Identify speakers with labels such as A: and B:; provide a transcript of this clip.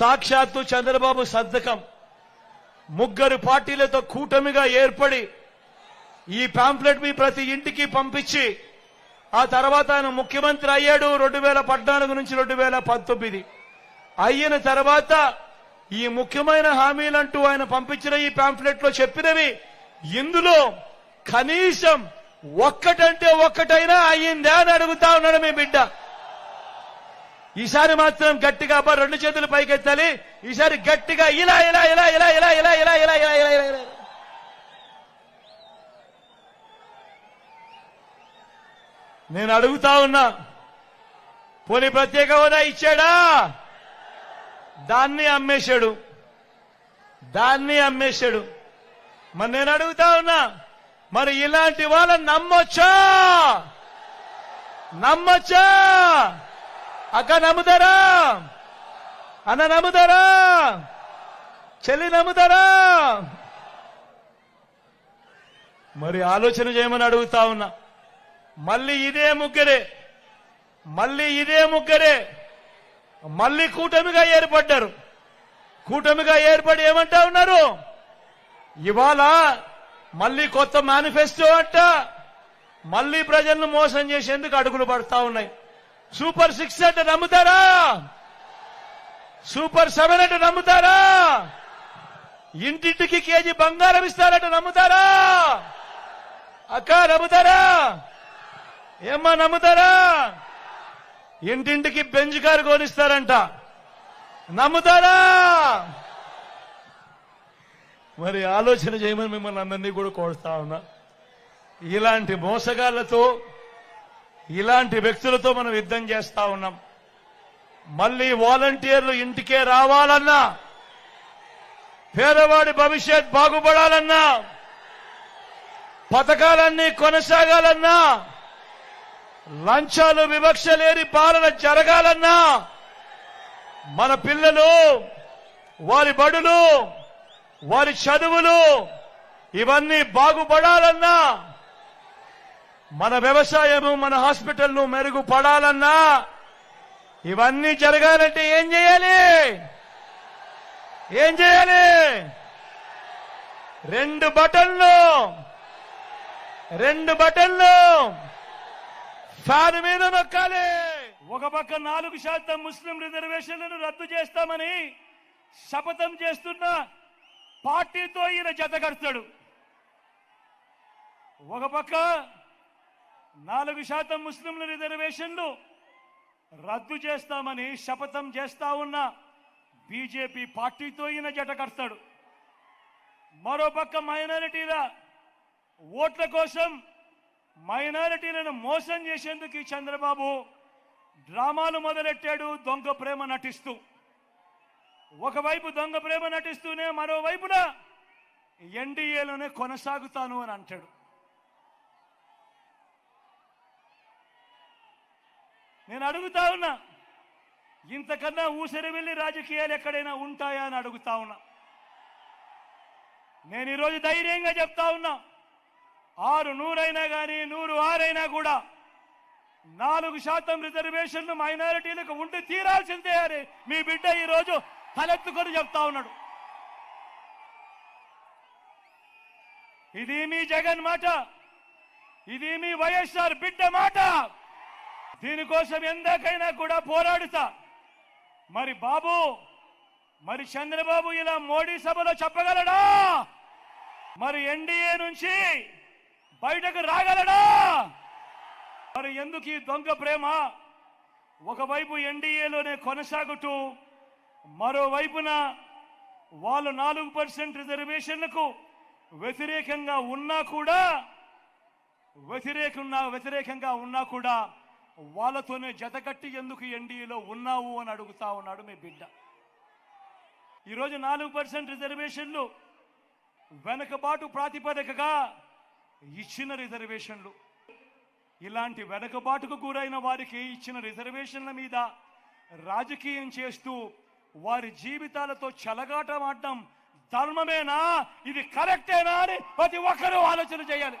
A: సాక్షాత్తు చంద్రబాబు సంతకం. ముగ్గురు పార్టీలతో కూటమిగా ఏర్పడి ఈ పాంప్లెట్ మీ ప్రతి ఇంటికి పంపించి ఆ తర్వాత ఆయన ముఖ్యమంత్రి అయ్యాడు రెండు వేల పద్నాలుగు నుంచి రెండు వేల పంతొమ్మిది. అయిన తర్వాత ఈ ముఖ్యమైన హామీలంటూ ఆయన పంపించిన ఈ పాంప్లెట్లో చెప్పినవి ఇందులో కనీసం ఒక్కటంటే ఒక్కటైనా అయ్యిందా అని అడుగుతా ఉన్నాడు మీ బిడ్డ. ఈసారి మాత్రం గట్టిగా అబ్బా రెండు చేతులు పైకెత్తాలి ఈసారి గట్టిగా ఇలా ఇలా ఇలా ఇలా ఇలా ఇలా ఇలా ఇలా ఇలా ఇలా ఇలా ఇలా నేను అడుగుతా ఉన్నా పోనీ ప్రత్యేక హోదా ఇచ్చాడా దాన్ని అమ్మేశాడు దాన్ని అమ్మేశాడు మరి నేను అడుగుతా ఉన్నా మరి ఇలాంటి వాళ్ళని నమ్మొచ్చా నమ్మొచ్చా అక్క నమ్ముతారా. అన్న నమ్ముతారా. చెల్లి నమ్ముతారా. మరి ఆలోచన చేయమని అడుగుతా ఉన్నా. మళ్ళీ ఇదే ముగ్గురే. మళ్ళీ ఇదే ముగ్గురే. మళ్ళీ కూటమిగా ఏర్పడ్డారు. కూటమిగా ఏర్పడి ఏమంటా ఉన్నారు? ఇవాళ మళ్ళీ కొత్త మేనిఫెస్టో అంట. మళ్ళీ ప్రజలను మోసం చేసేందుకు అడుగులు పడతా ఉన్నాయి. సూపర్ సిక్స్ అంటే నమ్ముతారా? సూపర్ సెవెన్ అంటే నమ్ముతారా? ఇంటింటికి కేజీ బంగారం ఇస్తారంటే నమ్ముతారా? అక్క నమ్ముతారా? ఏమ్మా నమ్ముతారా? ఇంటింటికి బెంజ్ కారు కొనిస్తారంట. నమ్ముతారా? మరి ఆలోచన చేయమని మిమ్మల్ని అందరినీ కూడా కోరుతా ఉన్నా. ఇలాంటి మోసగాళ్ళతో ఇలాంటి వ్యక్తులతో మనం యుద్ధం చేస్తా ఉన్నాం. మళ్ళీ వాలంటీర్లు ఇంటికే రావాలన్నా పేదవాడి భవిష్యత్ బాగుపడాలన్నా పథకాలన్నీ కొనసాగాలన్నా లంచాలు వివక్ష లేని పాలన జరగాలన్నా మన పిల్లలు వారి బడులు వారి చదువులు ఇవన్నీ బాగుపడాలన్నా మన వ్యవసాయము మన హాస్పిటల్ను మెరుగుపడాలన్నా ఇవన్నీ జరగాలంటే ఏం చేయాలి? ఏం చేయాలి? రెండు బటన్లు రెండు బటన్లు ఫ్యాన్ మీద నొక్కాలి. ఒక పక్క నాలుగు శాతం ముస్లిం రిజర్వేషన్లను రద్దు చేస్తామని శపథం చేస్తున్న పార్టీతో ఈయన జతకడతాడు ఒక పక్క నాలుగు శాతం ముస్లింల రిజర్వేషన్లు రద్దు చేస్తామని శపథం చేస్తా ఉన్న బీజేపీ పార్టీతో ఈయన జట కడతాడు. మరోపక్క మైనారిటీల ఓట్ల కోసం మైనారిటీలను మోసం చేసేందుకు ఈ చంద్రబాబు డ్రామాలు మొదలెట్టాడు దొంగ ప్రేమ నటిస్తూ. ఒకవైపు దొంగ ప్రేమ నటిస్తూనే మరోవైపున ఎన్డీఏలోనే కొనసాగుతాను అని అంటాడు. నేను అడుగుతా ఉన్నా ఇంతకన్నా ఊసరి వెళ్ళి రాజకీయాలు ఎక్కడైనా ఉంటాయా అని అడుగుతా ఉన్నా. నేను ఈరోజు ధైర్యంగా చెప్తా ఉన్నా ఆరు నూరైనా కానీ నూరు ఆరైనా కూడా నాలుగు శాతం రిజర్వేషన్లు మైనారిటీలకు ఉండి తీరాల్సిందే అని మీ బిడ్డ ఈరోజు తలెత్తుకొని చెప్తా ఉన్నాడు. ఇది మీ జగన్ మాట ఇది మీ వైఎస్ఆర్ బిడ్డ మాట. దీనికోసం ఎందాకైనా కూడా పోరాడుతా. మరి బాబు మరి చంద్రబాబు ఇలా మోడీ సభలో చెప్పగలడా? మరి ఎన్డీఏ నుంచి బయటకు రాగలడా? మరి ఎందుకు ఈ దొంగ ప్రేమ? ఒకవైపు ఎన్డీఏలోనే కొనసాగుతూ మరోవైపున వాళ్ళు నాలుగు పర్సెంట్ రిజర్వేషన్లకు వ్యతిరేకంగా ఉన్నా కూడా వ్యతిరేకంగా వ్యతిరేకంగా ఉన్నా కూడా వాళ్ళతోనే జతకట్టి ఎందుకు ఎన్డీఏలో ఉన్నావు అని అడుగుతా ఉన్నాడు మీ బిడ్డ. ఈరోజు నాలుగు పర్సెంట్ రిజర్వేషన్లు వెనకబాటు ప్రాతిపదికగా ఇచ్చిన రిజర్వేషన్లు. ఇలాంటి వెనకబాటుకు గురైన వారికి ఇచ్చిన రిజర్వేషన్ల మీద రాజకీయం చేస్తూ వారి జీవితాలతో చెలగాటమాడడం ధర్మమేనా? ఇది కరెక్టేనా అని ప్రతి ఒక్కరూ ఆలోచన చేయాలి.